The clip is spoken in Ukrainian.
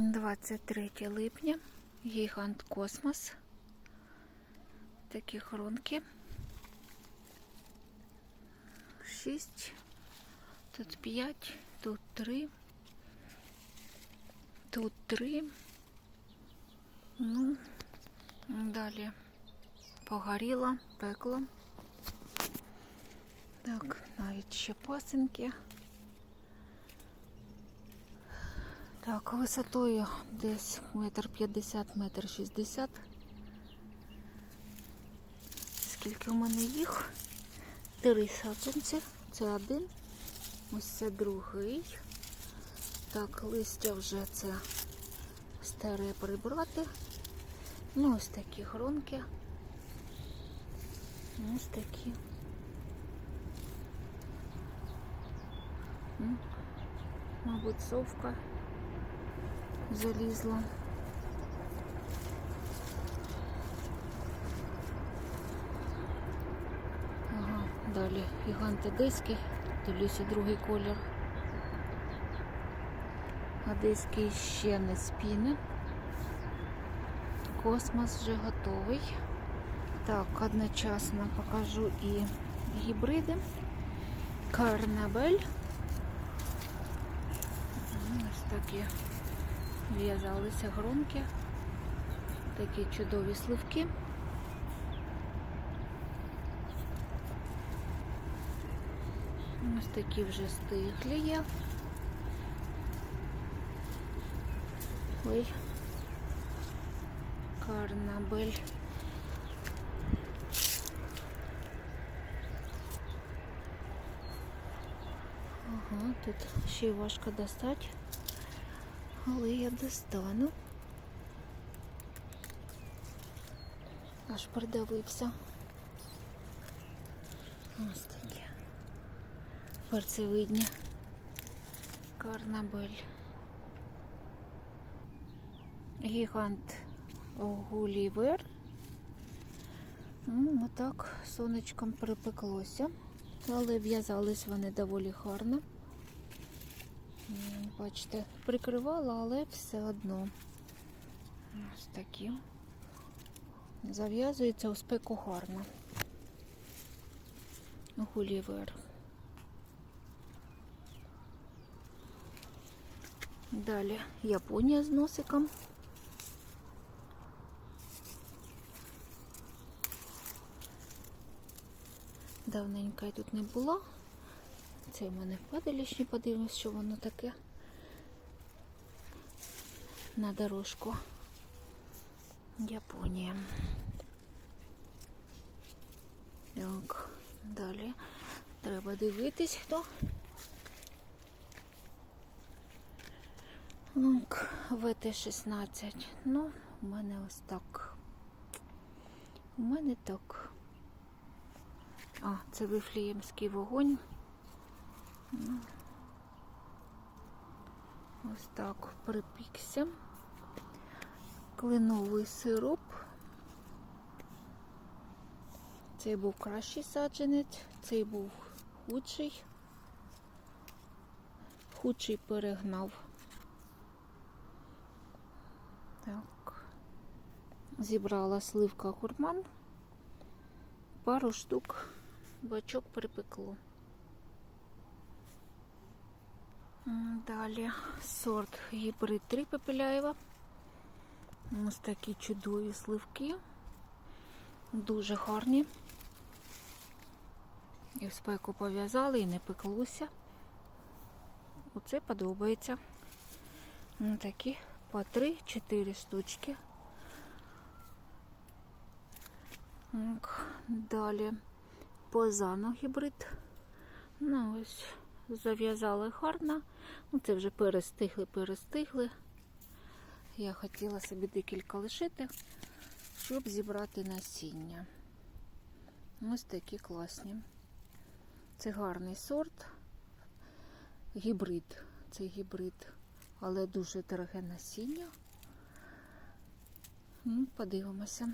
23 липня, гігант Космос. Такі хронки. 6, тут 5, тут 3, тут 3. Ну, далі погоріло, пекло. Так, навіть ще пасенки. Так, висотою десь метр п'ятдесят, метр шістдесят. Скільки в мене їх? Три саджанці. Це один. Ось це другий. Так, листя вже це старе прибрати. Ну, ось такі гронки. Ось такі. Мабуть, совка залізла. Ага, далі гігант одеський, дивлюся другий колір. Одеський ще не спіне. Космос вже готовий. Так, одночасно покажу і гібриди. Карнабель. Ось такі в'язалися громки. Такі чудові сливки. Ось такі вже стиглі є. Ой. Карнабель. Ага, тут ще й важко достати, але я достану. Аж придавився. Ось такі. Перцевидні. Карнабель. Гігант Гулівер. Ну, отак сонечком припеклося. Але в'язались вони доволі гарно. Бачите, прикривала, але все одно. Ось такі. Зав'язується у спеку гарно. Гулівер. Далі Японія з носиком. Давненько я тут не була. Це в мене падалішні, подивимось, що воно таке на дорожку. Японія. Так, далі треба дивитись, хто. Так, ВТ-16. Ну, у мене ось так. У мене так. А, це вифліємський вогонь. Ось так припікся. Кленовий сироп. Цей був кращий саджанець, цей був худший. Худший перегнав. Так. Зібрала сливка гурман. Пару штук бачок припекло. Далі сорт гібрид 3 Пепеляєва. Ось такі чудові сливки. Дуже гарні. І в спеку пов'язали і не пеклося. Оце подобається. Такі по 3-4 штучки. Далі позано гібрид. Ну, ось зав'язали гарно. Ну, це вже перестигли, перестигли. Я хотіла собі декілька лишити, щоб зібрати насіння. Ось такі класні. Це гарний сорт. Гібрид. Це гібрид, але дуже дороге насіння. Ну, Подивимося.